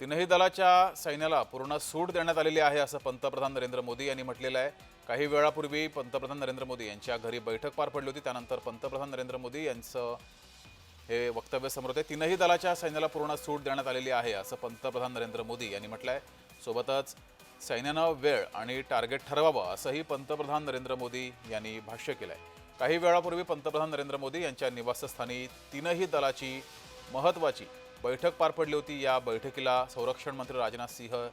तीनही दलाच्या सैन्याला पूर्ण सूट देण्यात आलेली आहे असं पंतप्रधान नरेंद्र मोदी यांनी म्हटलेलं आहे. काही वेळापूर्वी पंतप्रधान नरेंद्र मोदी यांच्या घरी बैठक पार पडली होती. त्यानंतर पंतप्रधान नरेंद्र मोदी यांचं हे वक्तव्य समोर होते. तीनही दलाच्या सैन्याला पूर्ण सूट देण्यात आलेली आहे असं पंतप्रधान नरेंद्र मोदी यांनी म्हटलं आहे सोबतच सैन्यानं वेळ आणि टार्गेट ठरवावं असंही पंतप्रधान नरेंद्र मोदी यांनी भाष्य केलं आहे काही वेळापूर्वी पंतप्रधान नरेंद्र मोदी यांच्या निवासस्थानी तीनही दलाची महत्त्वाची बैठक पार पडली होती. या बैठकीला संरक्षण मंत्री राजनाथ सिंह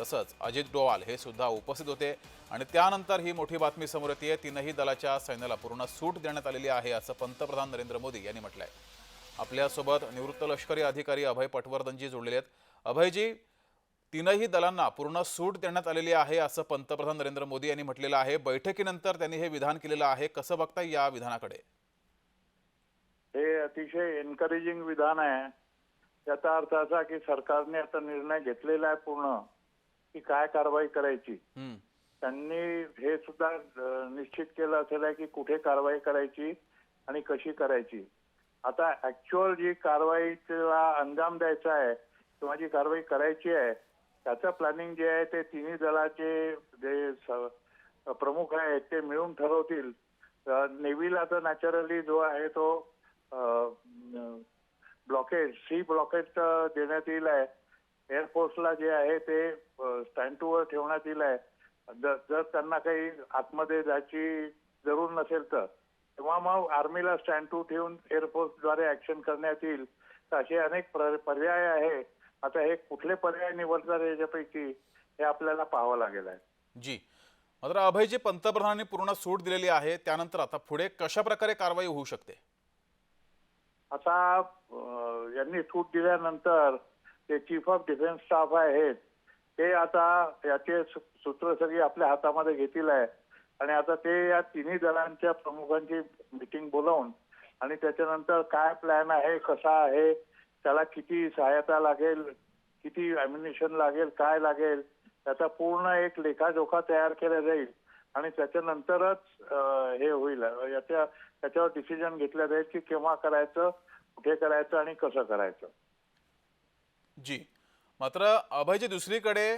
तसंच अजित डोवाल हे सुद्धा उपस्थित होते. आणि त्यानंतर ही मोठी बातमी समोर येते. तीनही दलाच्या सैन्याला पूर्ण सूट देण्यात आलेली आहे असं पंतप्रधान नरेंद्र मोदी यांनी म्हटलं आहे आपल्यासोबत निवृत्त लष्करी अधिकारी अभय पटवर्धनजी जोडलेले आहेत. अभयजी तीनही दलांना पूर्ण सूट देण्यात आलेली आहे असं पंतप्रधान नरेंद्र मोदी यांनी म्हटलेलं आहे. बैठकीनंतर त्यांनी हे विधान केलेलं आहे. कसं बघता या विधानाकडे? हे अतिशय एनकरेजिंग विधान आहे. याचा अर्थ असा की सरकारने आता निर्णय घेतलेला आहे पूर्ण की काय कारवाई करायची. त्यांनी हे सुद्धा निश्चित केलं असेल आहे की कुठे कारवाई करायची आणि कशी करायची. आता ऍक्च्युअल जी कारवाईला अंजाम द्यायचा आहे किंवा जी कारवाई करायची आहे त्याचं प्लॅनिंग जे आहे ते तिन्ही दलाचे जे प्रमुख आहेत ते मिळून ठरवतील. नेव्हीला तर नॅचरली जो आहे तो ब्लॉकेज सी ब्लॉकेज देण्यात येईल आहे. एअरफोर्सला जे आहे ते स्टँड टू वर ठेवण्यात येईल आहे. जर त्यांना काही आतमध्ये जायची जरूर नसेल तर. तेव्हा मग आर्मीला स्टँड टू ठेवून एअरफोर्सद्वारे ऍक्शन करण्यात येईल. तर असे अनेक पर्याय आहे. आता हे कुठले पर्याय निवडतात याच्यापैकी हे आपल्याला पाहावं लागेल आहे. जी. मात्र अभयजी पंतप्रधानांनी पूर्ण सूट दिलेली आहे. त्यानंतर आता पुढे कशा प्रकारे कारवाई होऊ शकते? आता यांनी सूट दिल्यानंतर ते चीफ ऑफ डिफेन्स स्टाफ आहेत. ते आता याचे सूत्र सगळी आपल्या हातामध्ये घेतील आहे. आणि आता ते या तिन्ही दलांच्या प्रमुखांची मिटिंग बोलावून आणि त्याच्यानंतर काय प्लॅन आहे कसा आहे त्याला किती सहायता लागेल किती अम्युनिशन लागेल काय लागेल त्याचा पूर्ण एक लेखाजोखा तयार केला जाईल. आणि त्याच्यानंतरच हे होईल. याच्या त्याच्यावर डिसिजन घेतल्या जाईल की केव्हा करायचं कुठे करायचं आणि कसं करायचं. जी. मात्र अभयजी दुसरीकडे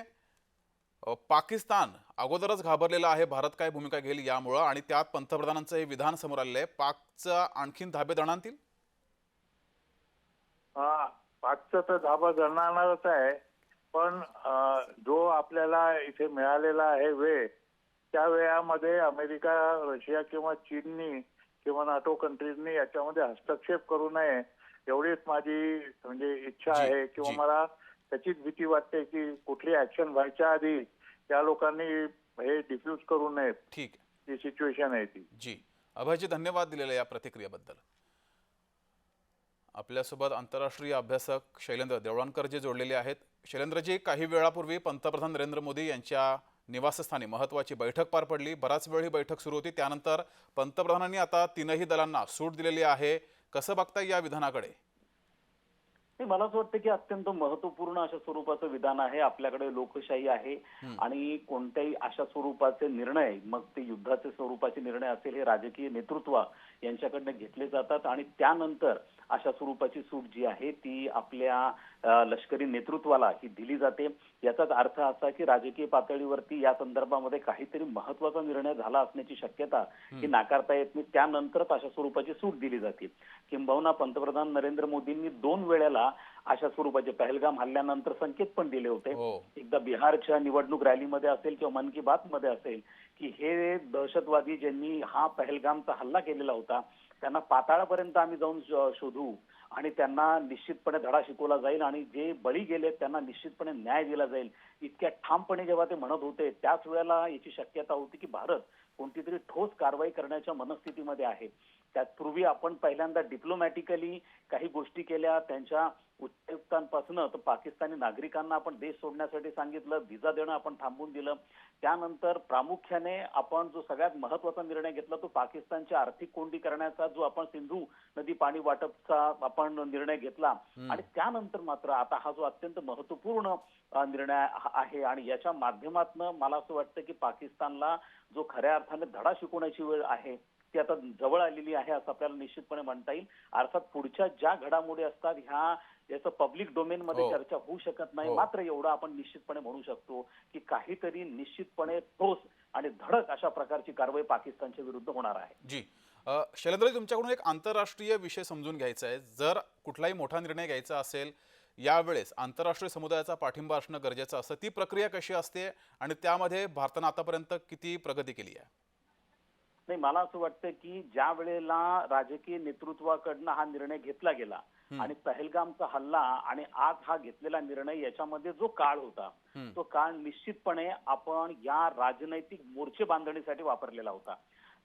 पाकिस्तान अगोदरच घाबरलेला आहे. भारत काय भूमिका घेईल यामुळं? आणि त्यात पंतप्रधानांचं हे विधान समोर आलेलं आहे. पाकचं आणखीन धाबे दणातील हा, पाचचं तर धाबा जळणारच आहे. पण जो आपल्याला इथे मिळालेला आहे वेळ त्या वेळामध्ये अमेरिका रशिया किंवा चीननी किंवा नाटो कंट्रीजनी याच्यामध्ये हस्तक्षेप करू नये एवढीच माझी म्हणजे इच्छा आहे. किंवा. मला त्याचीच भीती वाटते की कुठली ऍक्शन व्हायच्या आधी त्या लोकांनी हे डिफ्यूज करू नयेत. ठीक. जी सिच्युएशन आहे ती. जी. अभयजी धन्यवाद दिलेल्या या प्रतिक्रियेबद्दल. आपल्यासोबत आंतरराष्ट्रीय अभ्यासक शैलेंद्र देवळणकर जे जोडलेले आहेत. शैलेंद्रजी काही वेळापूर्वी पंतप्रधान नरेंद्र मोदी यांच्या निवासस्थानी महत्त्वाची बैठक पार पडली. बराच वेळ ही बैठक सुरू होती. त्यानंतर पंतप्रधानांनी आता तीनही दलांना सूट दिलेली आहे. कसं बघता या विधानाकडे? नाही, मला असं वाटतं की अत्यंत महत्त्वपूर्ण अशा स्वरूपाचं विधान आहे. आपल्याकडे लोकशाही आहे आणि कोणत्याही अशा स्वरूपाचे निर्णय मग ते युद्धाचे स्वरूपाचे निर्णय असेल हे राजकीय नेतृत्व यांच्याकडनं घेतले जातात. आणि त्यानंतर अशा स्वरूपाची सूट जी आहे ती आपल्या लष्करी नेतृत्वाला ही दिली जाते. याचाच अर्थ असा की राजकीय पातळीवरती या संदर्भामध्ये काहीतरी महत्त्वाचा निर्णय झाला असण्याची शक्यता ही नाकारता येत नाही. त्यानंतरच अशा स्वरूपाची सूट दिली जाते. किंबहुना पंतप्रधान नरेंद्र मोदींनी दोन वेळेला अशा स्वरूपाचे पहलगाम हल्ल्यानंतर संकेत पण दिले होते. हो. एकदा बिहारच्या निवडणूक रॅलीमध्ये असेल किंवा मन की बात मध्ये असेल की हे दहशतवादी ज्यांनी हा पहलगामचा हल्ला केलेला होता त्यांना पाताळापर्यंत आम्ही जाऊन शोधू आणि त्यांना निश्चितपणे धडा शिकवला जाईल आणि जे बळी गेले त्यांना निश्चितपणे न्याय दिला जाईल. इतक्या ठामपणे जेव्हा ते म्हणत होते त्याच वेळेला याची शक्यता होती की भारत कोणती तरी ठोस कारवाई करण्याच्या मनस्थितीमध्ये आहे. त्यापूर्वी आपण पहिल्यांदा डिप्लोमॅटिकली काही गोष्टी केल्या. त्यांच्या उच्चायुक्तांपासून तर पाकिस्तानी नागरिकांना आपण देश सोडण्यासाठी सांगितलं. व्हिसा देणं आपण थांबवून दिलं. त्यानंतर प्रामुख्याने आपण जो सगळ्यात महत्त्वाचा निर्णय घेतला तो पाकिस्तानची आर्थिक कोंडी करण्याचा जो आपण सिंधू नदी पाणी वाटपचा आपण निर्णय घेतला. आणि त्यानंतर मात्र आता हा जो अत्यंत महत्त्वपूर्ण निर्णय आहे आणि याच्या माध्यमातून मला असं वाटतं की पाकिस्तानला जो खऱ्या अर्थाने धडा शिकवण्याची वेळ आहे ती आता जवळ आलेली आहे असं आपल्याला निश्चितपणे म्हणता येईल. अर्थात पुढच्या ज्या घडामोडी असतात ह्या याचं पब्लिक डोमेन मध्ये हो. चर्चा होऊ शकत नाही. हो. मात्र एवढं आपण निश्चितपणे म्हणू शकतो की काहीतरी निश्चितपणे ठोस आणि धडक अशा प्रकारची कारवाई पाकिस्तानच्या विरुद्ध होणार आहे. जी. अ, शैलेंद्रजी तुमच्याकडून एक आंतरराष्ट्रीय विषय समजून घ्यायचा आहे. जर कुठलाही मोठा निर्णय घ्यायचा असेल यावेळेस आंतरराष्ट्रीय समुदायाचा पाठिंबा असणं गरजेचं असतं. ती प्रक्रिया कशी असते आणि त्यामध्ये भारतानं आतापर्यंत किती प्रगती केली आहे? नाही मला असं वाटतं की ज्या वेळेला राजकीय नेतृत्वाकडनं हा निर्णय घेतला गेला आणि पहलगामचा हल्ला आणि आज हा घेतलेला निर्णय याच्यामध्ये जो काळ होता. तो काळ निश्चितपणे आपण या राजनैतिक मोर्चे बांधणीसाठी वापरलेला होता.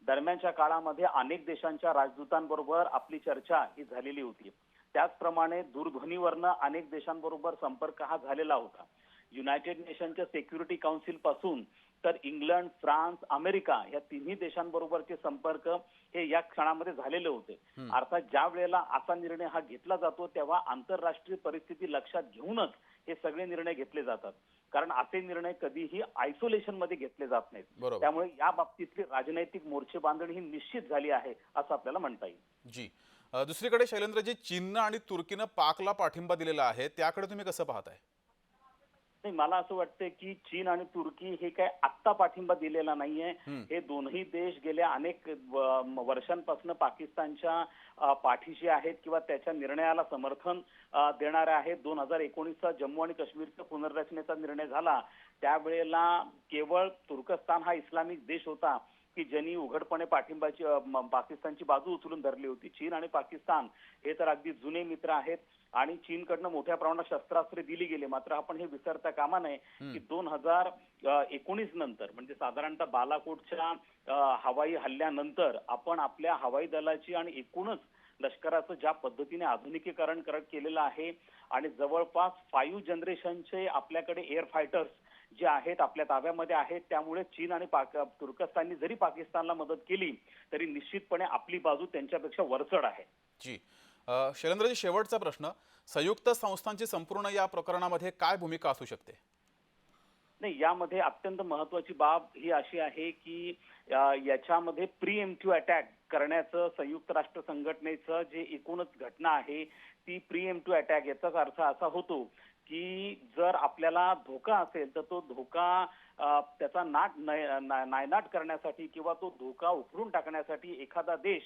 दरम्यानच्या काळामध्ये अनेक देशांच्या राजदूतांबरोबर आपली चर्चा ही झालेली होती. त्याचप्रमाणे दूरध्वनीवरनं अनेक देशांबरोबर संपर्क हा झालेला होता. युनायटेड नेशनच्या सेक्युरिटी काउन्सिलपासून तर इंग्लंड फ्रान्स अमेरिका या तिन्ही देशांबरोबरचे संपर्क हे या क्षणामध्ये झालेले होते. अर्थात ज्या वेळेला असा निर्णय हा घेतला जातो तेव्हा आंतरराष्ट्रीय परिस्थिती लक्षात घेऊनच हे सगळे निर्णय घेतले जातात. कारण असे निर्णय कधीही आयसोलेशनमध्ये घेतले जात नाहीत. त्यामुळे या बाबतीतली राजनैतिक मोर्चे बांधणी ही निश्चित झाली आहे असं आपल्याला म्हणता येईल. जी. दुसरीकडे शैलेंद्रजी चीननं आणि तुर्कीनं पाकला पाठिंबा दिलेला आहे. त्याकडे तुम्ही कसं पाहताय? नाही मला असं वाटतं की चीन आणि तुर्की हे काय आत्ता पाठिंबा दिलेला नाहीये. हे दोन्ही देश गेल्या अनेक वर्षांपासून पाकिस्तानच्या पाठीशी आहेत किंवा त्याच्या निर्णयाला समर्थन देणारे आहेत. दोन हजार एकोणीसचा जम्मू आणि काश्मीरच्या पुनर्रचनेचा निर्णय झाला. त्यावेळेला केवळ तुर्कस्तान हा इस्लामिक देश होता. की ज्यांनी उघडपणे पाठिंबाची पाकिस्तानची बाजू उचलून धरली होती. चीन आणि पाकिस्तान हे तर अगदी जुने मित्र आहेत आणि चीनकडनं मोठ्या प्रमाणात शस्त्रास्त्रे दिली गेली. मात्र आपण हे विसरता कामा नये की दोन हजार एकोणीस नंतर म्हणजे साधारणतः बालाकोटच्या हवाई हल्ल्यानंतर आपण आपल्या हवाई दलाची आणि एकूणच लष्कराचं ज्या पद्धतीने आधुनिकीकरण करत केलेलं आहे आणि जवळपास फाईव्ह जनरेशनचे आपल्याकडे एअर फायटर्स जे आहेत आपल्या ताब्यामध्ये आहेत त्यामुळे चीन आणि तुर्कस्ताननी जरी पाकिस्तानला मदत केली तरी निश्चितपणे आपली बाजू त्यांच्यापेक्षा वरचढ आहे. जी. शैलेंद्रजी शेवटचा प्रश्न. संयुक्त संस्थांची संपूर्ण या प्रकरणामध्ये काय भूमिका असू शकते? नाही यामध्ये अत्यंत महत्वाची बाब ही अशी आहे की याच्यामध्ये प्री एम्प्टिव्ह अटॅक करण्याचं संयुक्त राष्ट्र संघटनेचं जे एकूणच घटना आहे ती प्री एम्प्टिव्ह अटॅक याचाच अर्थ असा होतो की जर आपल्याला धोका असेल तर तो धोका त्याचा नाट नायनाट करण्यासाठी किंवा तो धोका उखडून टाकण्यासाठी एखादा देश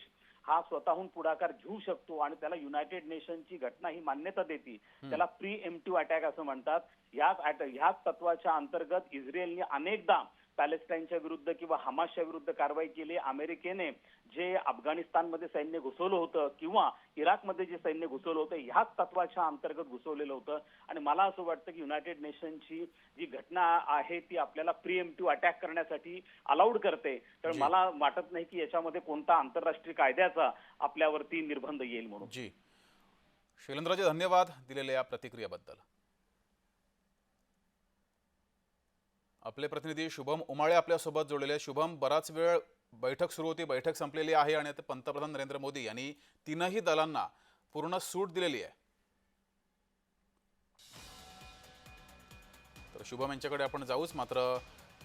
हा स्वतःहून पुढाकार घेऊ शकतो आणि त्याला युनायटेड नेशनची घटना ही मान्यता देते. त्याला प्री एम्प्टिव्ह अटॅक असं म्हणतात. याच अट- ह्याच तत्वाच्या अंतर्गत इस्रायलने अनेकदा पॅलेस्टाईनच्या विरुद्ध किंवा हमासच्या विरुद्ध कारवाई केली. अमेरिकेने जे अफगाणिस्तानमध्ये सैन्य घुसवलं होतं किंवा इराकमध्ये जे सैन्य घुसवलं होतं ह्याच तत्वाच्या अंतर्गत घुसवलेलं होतं. आणि मला असं वाटतं की युनायटेड नेशनची जी घटना आहे ती आपल्याला प्री एम्प्टिव्ह अटॅक करण्यासाठी अलाउड करते. तर. मला वाटत नाही की याच्यामध्ये कोणता आंतरराष्ट्रीय कायद्याचा आपल्यावरती निर्बंध येईल म्हणून. जी. शैलेंद्रजी धन्यवाद दिलेल्या या प्रतिक्रियेबद्दल. आपले प्रतिनिधी शुभम उमाळे आपल्यासोबत जोडलेले शुभम बराच वेळ बैठक सुरू होती बैठक संपलेली आहे आणि आता पंतप्रधान नरेंद्र मोदी यांनी तीनही दलांना पूर्ण सूट दिलेली आहे. तर शुभम यांच्याकडे आपण जाऊच. मात्र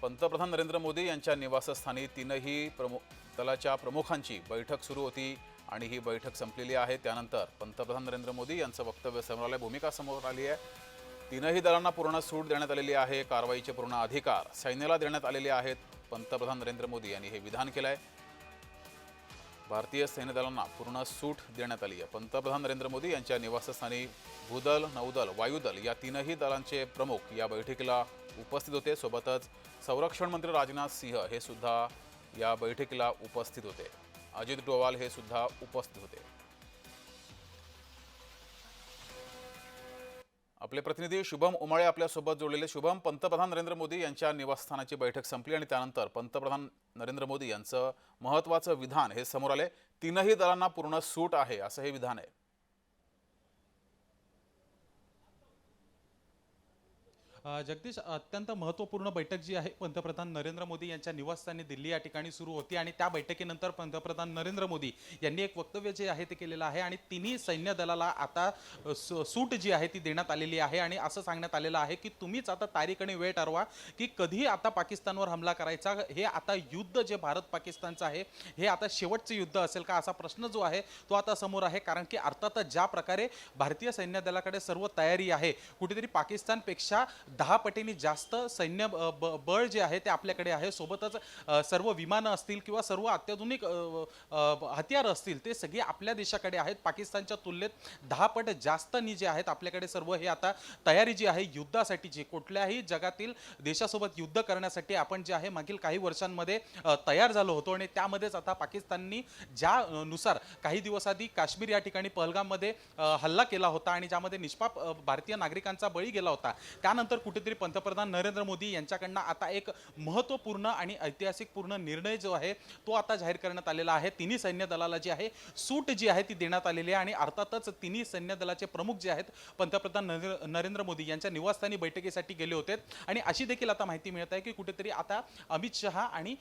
पंतप्रधान नरेंद्र मोदी यांच्या निवासस्थानी तीनही प्रमुख दलाच्या प्रमुखांची बैठक सुरू होती आणि ही बैठक संपलेली आहे. त्यानंतर पंतप्रधान नरेंद्र मोदी यांचं वक्तव्य समोर आलं भूमिका समोर आली आहे. तीनही दलांना पूर्ण सूट देण्यात आलेली आहे कारवाईचे पूर्ण अधिकार सैन्याला देण्यात आलेले आहेत पंतप्रधान नरेंद्र मोदी यांनी हे विधान केलं आहे भारतीय सैन्य दलांना पूर्ण सूट देण्यात आली आहे. पंतप्रधान नरेंद्र मोदी यांच्या निवासस्थानी भूदल नौदल वायुदल या तीनही दलांचे प्रमुख या बैठकीला उपस्थित होते. सोबतच संरक्षण मंत्री राजनाथ सिंह हे सुद्धा या बैठकीला उपस्थित होते. अजित डोवाल हे सुद्धा उपस्थित होते. आपले प्रतिनिधी शुभम उमाळे आपल्यासोबत जोडलेले. शुभम पंतप्रधान नरेंद्र मोदी यांच्या निवासस्थानाची बैठक संपली आणि त्यानंतर पंतप्रधान नरेंद्र मोदी यांचं महत्त्वाचं विधान हे समोर आले. तीनही दलांना पूर्ण सूट आहे असं हे विधान आहे. जगदीश अत्यंत महत्त्वपूर्ण बैठक जी आहे पंतप्रधान नरेंद्र मोदी यांच्या निवासस्थानी दिल्ली या ठिकाणी सुरू होती आणि त्या बैठकीनंतर पंतप्रधान नरेंद्र मोदी यांनी एक वक्तव्य जे आहे ते केलेलं आहे आणि तिन्ही सैन्य दलाला आता सूट जी आहे ती देण्यात आलेली आहे आणि असं सांगण्यात आलेलं आहे की तुम्हीच आता तारीख आणि वेळ ठरवा की कधी आता पाकिस्तानवर हमला करायचा हे आता युद्ध जे भारत पाकिस्तानचं आहे हे आता शेवटचं युद्ध असेल का असा प्रश्न जो आहे तो आता समोर आहे. कारण की अर्थातच ज्या प्रकारे भारतीय सैन्य दलाकडे सर्व तयारी आहे कुठेतरी पाकिस्तानपेक्षा दहा पटीने जास्त सैन्य ब- बळ जे आहे ते आपल्याकडे आहे. सोबतच सर्व विमानं असतील किंवा सर्व अत्याधुनिक अ, हत्यार असतील ते सगळे आपल्या देशाकडे आहेत. पाकिस्तानच्या तुलनेत दहा पट जास्तनी जे आहेत आपल्याकडे सर्व हे आता तयारी जी आहे युद्धासाठी जी कुठल्याही जगातील देशासोबत युद्ध करण्यासाठी आपण जे आहे मागील काही वर्षांमध्ये तयार झालो होतो. आणि त्यामध्येच आता पाकिस्ताननी ज्या नुसार काही दिवस आधी काश्मीर या ठिकाणी पहलगाममध्ये हल्ला केला होता आणि ज्यामध्ये निष्पाप भारतीय नागरिकांचा बळी गेला होता. त्यानंतर कुठेतरी पंतप्रधान नरेंद्र मोदी यांच्याकडनं आता एक महत्त्वपूर्ण आणि ऐतिहासिक पूर्ण निर्णय जो आहे तो आता जाहीर करण्यात आलेला आहे. तिन्ही सैन्य दलाला जी आहे सूट जी आहे ती देण्यात आलेली आहे आणि अर्थातच तिन्ही सैन्य दलाचे प्रमुख जे आहेत पंतप्रधान नरेंद्र नरेंद्र मोदी यांच्या निवासस्थानी बैठकीसाठी गेले होते. आणि अशी देखील आता माहिती मिळत आहे की कुठेतरी आता अमित शहा आणि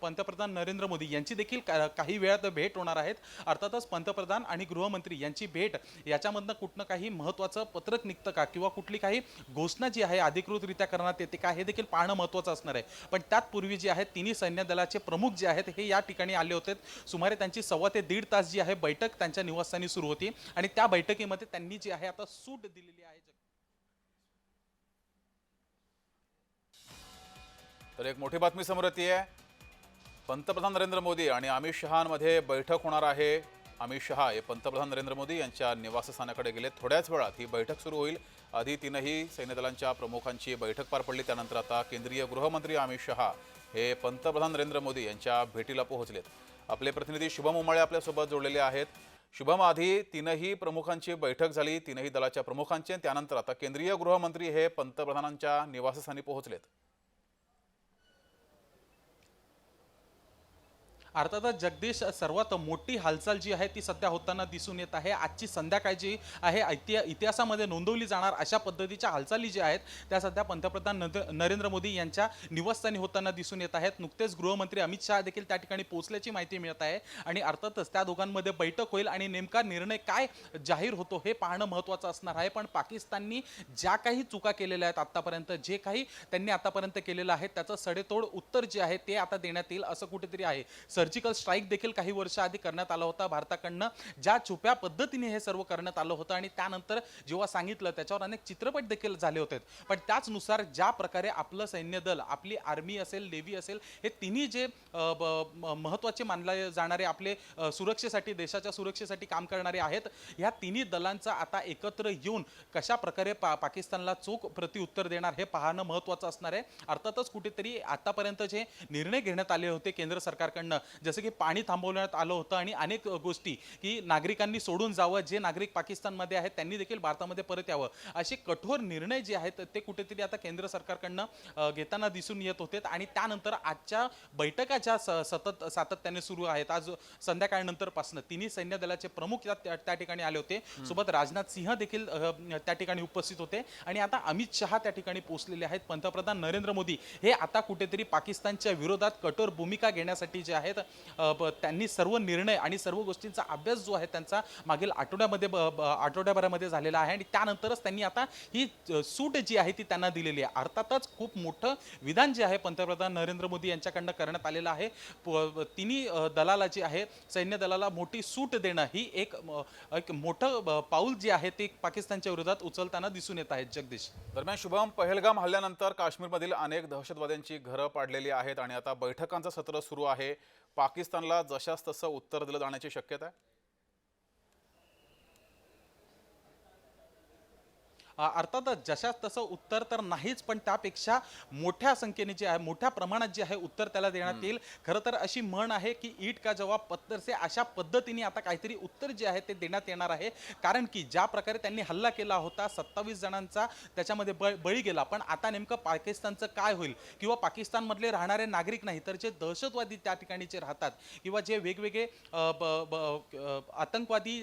पंतप्रधान नरेंद्र मोदी यांची देखील काही वेळात भेट होणार आहेत. अर्थातच पंतप्रधान आणि गृहमंत्री यांची भेट याच्यामधनं कुठनं काही महत्त्वाचं पत्रक निघतं का? किंवा कुठली काही घोषणा जी आहे अधिकृतरित्या करण्यात येते का हे देखील पाहणं महत्त्वाचं असणार आहे. पण त्यातपूर्वी जे आहे तिन्ही सैन्य दलाचे प्रमुख जे आहेत हे या ठिकाणी आले होते. सुमारे त्यांची सव्वा ते दीड तास जी आहे बैठक त्यांच्या निवासस्थानी सुरू होती. आणि त्या बैठकीमध्ये त्यांनी जी आहे आता सूट दिलेली आहे. तर एक मोठी बातमी समोर येते. पंतप्रधान नरेंद्र मोदी आणि अमित शहामध्ये बैठक होणार आहे. अमित शहा हे पंतप्रधान नरेंद्र मोदी यांच्या निवासस्थानाकडे गेले. थोड्याच वेळात ही बैठक सुरू होईल. आधी तीनही सैन्यदलांच्या प्रमुखांची बैठक पार पडली. त्यानंतर आता केंद्रीय गृहमंत्री अमित शहा हे पंतप्रधान नरेंद्र मोदी यांच्या भेटीला पोहोचलेत आपले प्रतिनिधी शुभम उमाळे आपल्यासोबत जोडलेले आहेत. शुभम आधी तीनही प्रमुखांची बैठक झाली. तीनही दलाच्या प्रमुखांची त्यानंतर आता केंद्रीय गृहमंत्री हे पंतप्रधानांच्या निवासस्थानी पोहोचलेत. अर्थातच जगदीश सर्वात मोठी हालचाल जी आहे ती सध्या होताना दिसून येत आहे. आजची संध्याकाळ जी आहे ऐतिहा इतिहासामध्ये नोंदवली जाणार अशा पद्धतीच्या हालचाली ज्या आहेत त्या सध्या पंतप्रधान नरेंद्र- नरेंद्र मोदी यांच्या निवासस्थानी होताना दिसून येत आहेत. नुकतेच गृहमंत्री अमित शहा देखील त्या ठिकाणी पोहोचल्याची माहिती मिळत आहे आणि अर्थातच त्या दोघांमध्ये बैठक होईल आणि नेमका निर्णय काय जाहीर होतो हे पाहणं महत्त्वाचं असणार आहे. पण पाकिस्ताननी ज्या काही चुका केलेल्या आहेत आत्तापर्यंत जे काही त्यांनी आतापर्यंत केलेलं आहे त्याचं सडेतोड उत्तर जे आहे ते आता देण्यात येईल असं कुठेतरी आहे. सर्जिकल स्ट्राईक देखील काही वर्ष आधी करण्यात आला होता भारताकडनं ज्या छुप्या पद्धतीने हे सर्व करण्यात आलं होतं आणि त्यानंतर जेव्हा सांगितलं त्याच्यावर अनेक चित्रपट देखील झाले होते. पण त्याचनुसार ज्या प्रकारे आपलं सैन्य दल आपली आर्मी असेल नेव्ही असेल हे तिन्ही जे ब- म- महत्त्वाचे मानले जाणारे आपले सुरक्षेसाठी देशाच्या सुरक्षेसाठी काम करणारे आहेत ह्या तिन्ही दलांचा आता एकत्र येऊन कशा प्रकारे पा पाकिस्तानला चोख प्रत्युत्तर देणार हे पाहणं महत्त्वाचं असणार आहे. अर्थातच कुठेतरी आतापर्यंत जे निर्णय घेण्यात आले होते केंद्र सरकारकडनं जसं की पाणी थांबवण्यात आलं होतं आणि अनेक गोष्टी की नागरिकांनी सोडून जावं जे नागरिक पाकिस्तानमध्ये आहेत त्यांनी देखील भारतामध्ये परत यावं. असे कठोर निर्णय जे आहेत ते कुठेतरी आता केंद्र सरकारकडनं घेताना दिसून येत होते. आणि त्यानंतर आजच्या बैठका ज्या सतत सातत्याने सुरू आहेत आज संध्याकाळनंतरपासून तिन्ही सैन्य दलाचे प्रमुख त्या- ठिकाणी आले होते. सोबत राजनाथ सिंह देखील त्या ठिकाणी उपस्थित होते. आणि आता अमित शहा त्या ठिकाणी पोहोचलेले आहेत. पंतप्रधान नरेंद्र मोदी हे आता कुठेतरी पाकिस्तानच्या विरोधात कठोर भूमिका घेण्यासाठी जे आहेत त्यांनी सर्व निर्णय आणि सर्व गोष्टींचा अभ्यास जो आहे त्यांचा मागील आठवड्यामध्ये आठवड्याभरामध्ये झालेला आहे आणि त्यानंतरच त्यांनी आता ही सूट जी आहे ती त्यांना दिलेली आहे. अर्थातच खूप मोठं विधान जे आहे पंतप्रधान नरेंद्र मोदी यांच्याकडनं करण्यात आलेलं आहे. तिन्ही दलाला जी आहे सैन्य दलाला मोठी सूट देणं ही एक एक मोठं पाऊल जे आहे ते पाकिस्तानच्या विरोधात उचलताना दिसून येत आहेत जगदीश. दरम्यान शुभम पहलगाम हल्ल्यानंतर काश्मीरमधील अनेक दहशतवाद्यांची घरं पाडलेली आहेत आणि आता बैठकांचं सत्र सुरू आहे. पाकिस्तानला जशास तसं उत्तर दिलं जाण्याची शक्यता आहे. अर्थातच जशाच तसं उत्तर तर नाहीच पण त्यापेक्षा मोठ्या संख्येने जे आहे मोठ्या प्रमाणात जे आहे उत्तर त्याला देण्यात येईल. खरं तर अशी म्हण आहे की ईट का जवाब पत्थर से अशा पद्धतीने आता काहीतरी उत्तर जे आहे ते देण्यात येणार आहे. कारण की ज्या प्रकारे त्यांनी हल्ला केला होता सत्तावीस जणांचा त्याच्यामध्ये बळ बळी गेला. पण आता नेमकं पाकिस्तानचं काय होईल? किंवा पाकिस्तानमधले राहणारे नागरिक नाही तर जे दहशतवादी त्या ठिकाणीचे राहतात किंवा जे वेगवेगळे आतंकवादी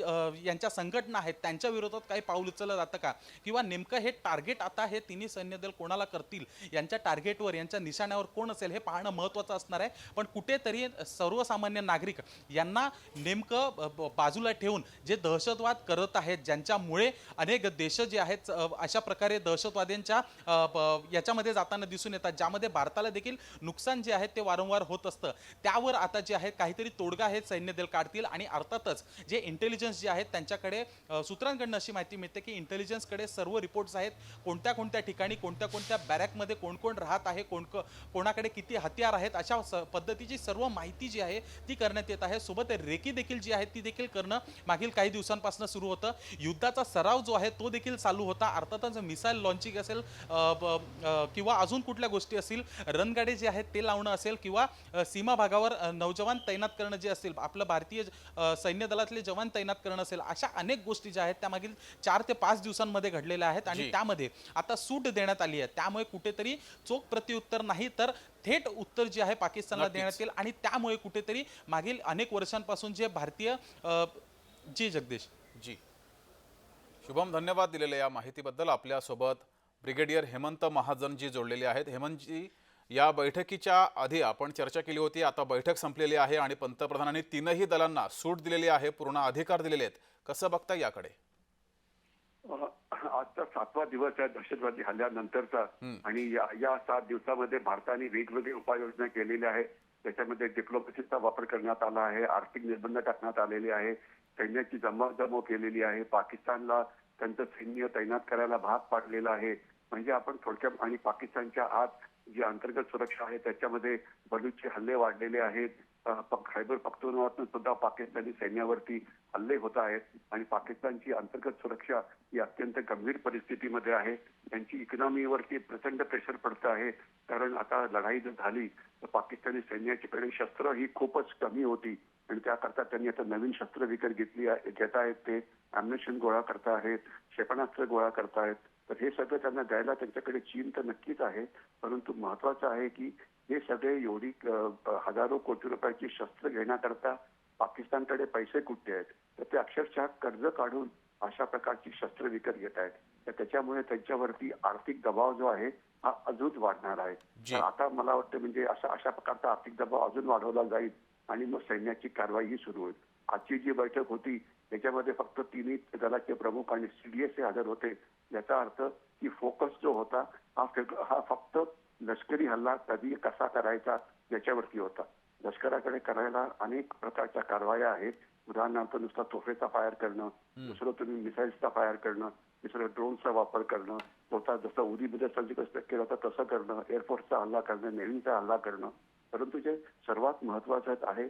यांच्या संघटना आहेत त्यांच्या विरोधात काही पाऊल उचललं जातं का? किंवा किंवा नेमकं हे टार्गेट आता हे तिन्ही सैन्य दल कोणाला करतील? यांच्या टार्गेटवर यांच्या निशाण्यावर कोण असेल हे पाहणं महत्त्वाचं असणार आहे. पण कुठेतरी सर्वसामान्य नागरिक यांना नेमकं ब- ब- बाजूला ठेवून जे दहशतवाद करत आहेत ज्यांच्यामुळे अनेक देश जे आहेत अशा प्रकारे दहशतवाद्यांच्या याच्यामध्ये जाताना दिसून येतात. ज्यामध्ये भारताला देखील नुकसान जे आहे ते वारंवार होत असतं. त्यावर आता जे आहे काहीतरी तोडगा हे सैन्य दल काढतील आणि अर्थातच जे इंटेलिजन्स जे आहेत त्यांच्याकडे सूत्रांकडनं अशी माहिती मिळते की इंटेलिजन्सकडे सर्व रिपोर्ट्स आहेत. कोणत्या कोणत्या ठिकाणी कोणत्या कोणत्या बॅरॅकमध्ये कोण कोण राहत आहे कोण कोणाकडे किती हत्यार आहेत अशा स- पद्धतीची सर्व माहिती जी आहे ती करण्यात येत आहे. सोबत रेकी देखील जी आहे ती देखील करणं मागील काही दिवसांपासून सुरू होतं. युद्धाचा सराव जो आहे तो देखील चालू होता. अर्थातच मिसाईल लॉन्चिंग असेल किंवा अजून कुठल्या गोष्टी असतील रणगाडे जे आहेत ते लावणं असेल किंवा सीमा भागावर नौजवान तैनात करणं जे असेल आपलं भारतीय सैन्य दलातले जवान तैनात करणं असेल अशा अनेक गोष्टी ज्या आहेत त्या मागील चार ते पाच दिवसांमध्ये घडलेल्या आहेत आणि. त्यामध्ये आता सूट देण्यात आली आहे. त्यामुळे कुठेतरी चोख प्रत्युत्तर नाही तर थेट उत्तर जे आहे पाकिस्तानला. देण्यात येईल आणि त्यामुळे कुठेतरी मागील अनेक वर्षांपासून जे भारतीय जी जगदीश. जी. शुभम धन्यवाद दिलेल्या या माहितीबद्दल. आपल्यासोबत ब्रिगेडियर हेमंत महाजन जी जोडलेले आहेत. हेमंतजी या बैठकीच्या आधी आपण चर्चा केली होती. आता बैठक संपलेली आहे आणि पंतप्रधानांनी तीनही दलांना सूट दिलेली आहे पूर्ण अधिकार दिलेले आहेत. कसं बघता याकडे? आजचा सातवा दिवस आहे दहशतवादी हल्ल्यानंतरचा. आणि या या सात दिवसामध्ये भारताने वेगवेगळी उपाययोजना केलेल्या आहेत त्याच्यामध्ये डिप्लोमसीचा वापर करण्यात आला आहे आर्थिक निर्बंध टाकण्यात आलेले आहे सैन्याची जमवाजमव केलेली आहे पाकिस्तानला त्यांचं सैन्य तैनात करायला भाग पाडलेला आहे. म्हणजे आपण थोडक्यात आणि पाकिस्तानच्या आत जी अंतर्गत सुरक्षा आहे त्याच्यामध्ये बलूचचे हल्ले वाढलेले आहेत. खैबर पख्तूनवातून सुद्धा पाकिस्तानी सैन्यावरती हल्ले होत आहेत आणि पाकिस्तानची अंतर्गत सुरक्षा ही अत्यंत गंभीर परिस्थितीमध्ये आहे. त्यांची इकॉनॉमीवरती प्रचंड प्रेशर पडतं आहे. कारण आता लढाई जर झाली तर पाकिस्तानी सैन्याच्याकडे शस्त्र ही खूपच कमी होती आणि त्याकरता त्यांनी आता नवीन शस्त्र विकत घेतली आहे घेत आहेत ते. अॅम्युनेशन गोळा करता आहेत क्षेपणास्त्र गोळा करतायत तर हे सगळं त्यांना द्यायला त्यांच्याकडे चीन तर नक्कीच आहे परंतु महत्वाचं आहे की हे सगळे एवढी हजारो कोटी रुपयाची शस्त्र घेण्याकरता पाकिस्तानकडे पैसे कुठे आहेत? तर ते अक्षरशः कर्ज काढून अशा प्रकारची शस्त्र विकत घेत आहेत. तर त्याच्यामुळे त्यांच्यावरती आर्थिक दबाव जो आहे हा अजून वाढणार आहे. तर आता मला वाटतं म्हणजे अशा अशा प्रकारचा आर्थिक दबाव अजून वाढवला जाईल आणि मग सैन्याची कारवाई सुरू होईल. आजची जी बैठक होती त्याच्यामध्ये फक्त तिन्ही दलाचे प्रमुख आणि सीडीएस हे हजर होते. याचा अर्थ की फोकस जो होता हा हा फक्त लष्करी हल्ला कधी कसा करायचा याच्यावरती होता. लष्कराकडे करायला अनेक प्रकारच्या कारवाया आहेत. उदाहरणार्थ नुसता तोफेचा फायर करणं दुसरं तुम्ही मिसाईल्सचा फायर करणं तिसरं ड्रोनचा वापर करणं होता जसं उदीमध्ये सर्जिकल स्ट्राईक केलं होतं तसं करणं एअरफोर्सचा हल्ला करणं नेव्हीचा हल्ला करणं. परंतु जे सर्वात महत्वाचं आहे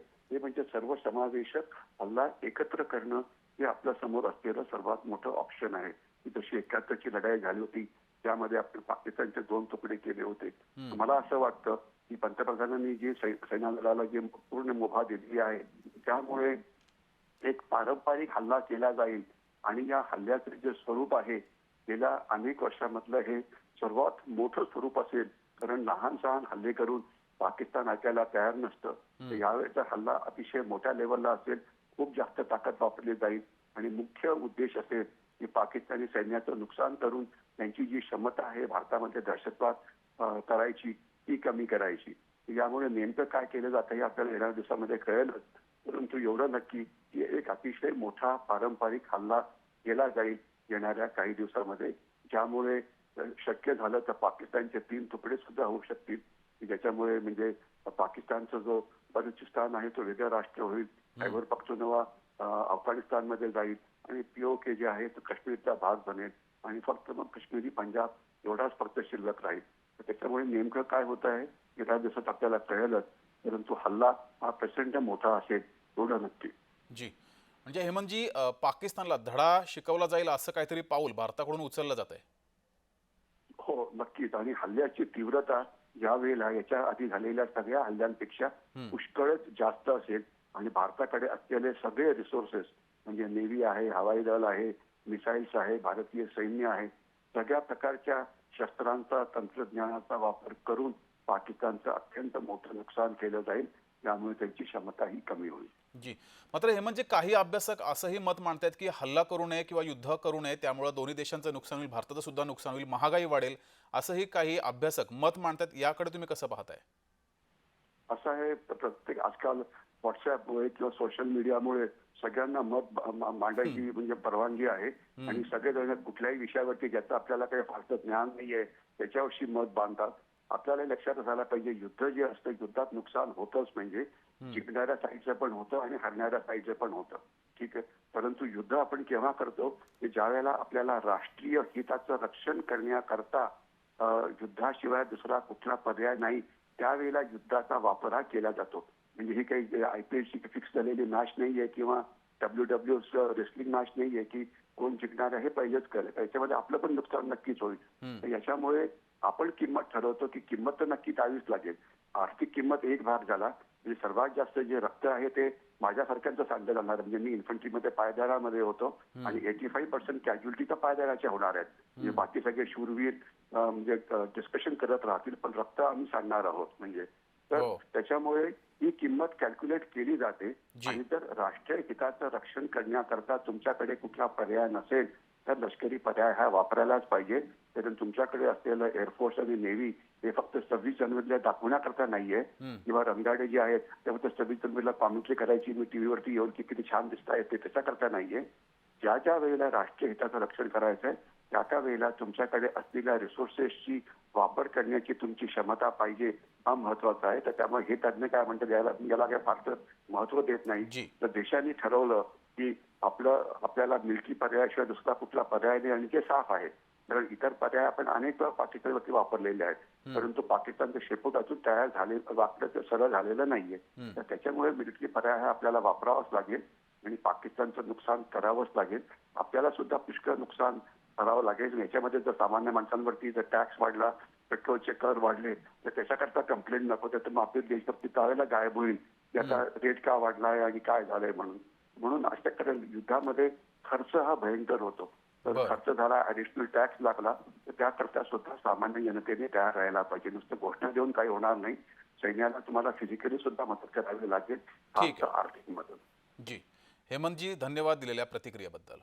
समावेशक हल्ला एकत्र करणं हे आपल्यासमोर असलेलं सर्वात मोठं ऑप्शन आहे. की जशी एकाहत्तरची लढाई झाली होती त्यामध्ये आपण पाकिस्तानचे दोन तुकडे केले होते. मला असं वाटतं की पंतप्रधानांनी जी सै- सैन्यदलाला जी पूर्ण मुभा दिली आहे त्यामुळे एक पारंपरिक हल्ला केला जाईल आणि या हल्ल्याचं जे स्वरूप आहे गेल्या अनेक वर्षामधलं हे सर्वात मोठं स्वरूप असेल. कारण लहान सहान हल्ले करून पाकिस्तान ऐकायला तयार नसतं. तर यावेळेचा हल्ला अतिशय मोठ्या लेवलला असेल खूप जास्त ताकद वापरली जाईल. आणि मुख्य उद्देश असेल की पाकिस्तानी सैन्याचं नुकसान करून त्यांची जी क्षमता आहे भारतामध्ये दहशतवाद करायची ती कमी करायची. यामुळे नेमकं काय केलं जातं हे आपल्याला येणाऱ्या दिवसामध्ये कळेलच. परंतु एवढं नक्की की एक अतिशय मोठा पारंपरिक हल्ला केला जाईल येणाऱ्या काही दिवसामध्ये. ज्यामुळे शक्य झालं तर पाकिस्तानचे तीन तुकडे सुद्धा होऊ शकतील. की ज्याच्यामुळे म्हणजे पाकिस्तानचा जो बलुचिस्तान आहे तो वेगळं राष्ट्र होईल. खैबर पख्तुनवा अफगाणिस्तानमध्ये जाईल. आणि पीओके जे आहे तो काश्मीरचा भाग बनेल. आणि फक्त मग काश्मीरी पंजाब एवढाच फक्त शिल्लक राहील. तर त्याच्यामुळे नेमकं काय होत आहे येत्या दिवसात आपल्याला कळेलच. परंतु हल्ला हा प्रचंड मोठा असेल एवढं नक्की. जी. म्हणजे हेमंतजी पाकिस्तानला धडा शिकवला जाईल असं काहीतरी पाऊल भारताकडून उचललं जात आहे हो नक्कीच. आणि हल्ल्याची तीव्रता ज्या वेळेला याच्या आधी झालेल्या सगळ्या हल्ल्यांपेक्षा पुष्कळच जास्त असेल आणि भारताकडे असलेले सगळे रिसोर्सेस म्हणजे नेव्ही आहे हवाई दल आहे मिसाईल्स आहे भारतीय सैन्य आहे सगळ्या प्रकारच्या शस्त्रांचा तंत्रज्ञानाचा वापर करून पाकिस्तानचं अत्यंत मोठं नुकसान केलं जाईल. त्यामुळे त्यांची क्षमताही कमी होईल. जी. मात्र हे म्हणजे काही अभ्यासक असंही मत मांडतायत की हल्ला करू नये किंवा युद्ध करू नये त्यामुळे दोन्ही देशांचं नुकसान होईल भारताचं सुद्धा नुकसान होईल महागाई वाढेल असंही काही अभ्यासक मत मांडतात याकडे तुम्ही कसं पाहताय? असं आहे प्रत्येक आजकाल व्हॉट्सअपमुळे किंवा सोशल मीडियामुळे सगळ्यांना मत मांडायची म्हणजे परवानगी आहे. आणि सगळेजण कुठल्याही विषयावरती ज्याचं आपल्याला काही फारसं ज्ञान नाहीये त्याच्यावरची मत बांधतात. आपल्याला लक्षात असायला पाहिजे युद्ध जे असतं युद्धात नुकसान होतच म्हणजे जिंकणाऱ्या साईडचं पण होतं आणि हरणाऱ्या साईडचं पण होतं. ठीक आहे? परंतु युद्ध आपण केव्हा करतो? की ज्या वेळेला आपल्याला राष्ट्रीय हिताचं रक्षण करण्याकरता युद्धाशिवाय दुसरा कुठला पर्याय नाही त्यावेळेला युद्धाचा वापर हा केला जातो. म्हणजे ही काही आयपीएलची फिक्स झालेली मॅच नाहीये किंवा डब्ल्यू डब्ल्यू रेसलिंग मॅच नाहीये की कोण जिंकणार आहे हे पहिलेच कळेल. याच्यामध्ये आपलं पण नुकसान नक्कीच होईल. याच्यामुळे आपण किंमत ठरवतो की किंमत तर नक्की द्यावीच लागेल. आर्थिक किंमत एक भाग झाला. म्हणजे सर्वात जास्त जे रक्त आहे ते माझ्यासारख्यांचं सांगलं जाणार. म्हणजे मी इन्फंट्रीमध्ये पायदळामध्ये होतो आणि एटी फाईव्ह पर्सेंट कॅज्युअलिटी तर पायदळाच्या होणार आहेत. म्हणजे बाकी सगळे शूरवीर म्हणजे डिस्कशन करत राहतील पण रक्त आम्ही सांगणार आहोत. म्हणजे तर हो. त्याच्यामुळे ही किंमत कॅल्क्युलेट केली जाते. आणि जर राष्ट्रीय हिताचं रक्षण करण्याकरता तुमच्याकडे कुठला पर्याय नसेल तर लष्करी पर्याय हा वापरायलाच पाहिजे. कारण तुमच्याकडे असलेलं एअरफोर्स आणि नेव्ही हे फक्त सव्वीस जानेवारीला दाखवण्याकरता नाहीये. किंवा रंगाडे जे आहेत ते फक्त सव्वीस जानेवारीला कॉमेंट्री करायची मी टीव्हीवरती येऊन की किती छान दिसत आहेत ते त्याच्याकरता नाहीये. ज्या ज्या वेळेला राष्ट्रीय हिताचं रक्षण करायचं आहे त्या त्या वेळेला तुमच्याकडे असलेल्या रिसोर्सेसची वापर करण्याची तुमची क्षमता पाहिजे हा महत्त्वाचा आहे. तर त्यामुळे हे तज्ञ काय म्हणतात याला याला काय फारसं महत्त्व देत. नाही. तर देशाने ठरवलं की आपलं आपल्याला मिल्की पर्यायाशिवाय दुसरा कुठला पर्याय नाही आणि ते साफ आहे. कारण इतर पर्याय आपण अनेक वेळा पाकिस्तानवरती वापरलेले आहेत. परंतु पाकिस्तानचं शेपूट अजून तयार झाले वापरायचं सरळ झालेलं नाहीये. तर त्याच्यामुळे मिलिटरी पर्याय हा आपल्याला वापरावाच लागेल आणि पाकिस्तानचं नुकसान करावंच लागेल. आपल्याला सुद्धा पुष्कळ नुकसान करावं लागेल. याच्यामध्ये जर सामान्य माणसांवरती जर टॅक्स वाढला पेट्रोलचे कर वाढले तर त्याच्याकरता कंप्लेंट नको तर मग आपली देशभक्ती त्यावेळेला गायब होईल. आता रेट का वाढलाय आणि काय झालंय म्हणून. म्हणून अशा कारण युद्धामध्ये खर्च हा भयंकर होतो. तर. खर्च झाला ऍडिशनल टॅक्स लागला. तर त्याकरता सुद्धा सामान्य जनतेने तयार राहायला पाहिजे. नुसतं घोषणा देऊन काही होणार नाही. सैन्याला तुम्हाला फिजिकली सुद्धा मदत करावी लागेल. आर्थिक मदत. जी. हेमंतजी धन्यवाद दिलेल्या प्रतिक्रियेबद्दल.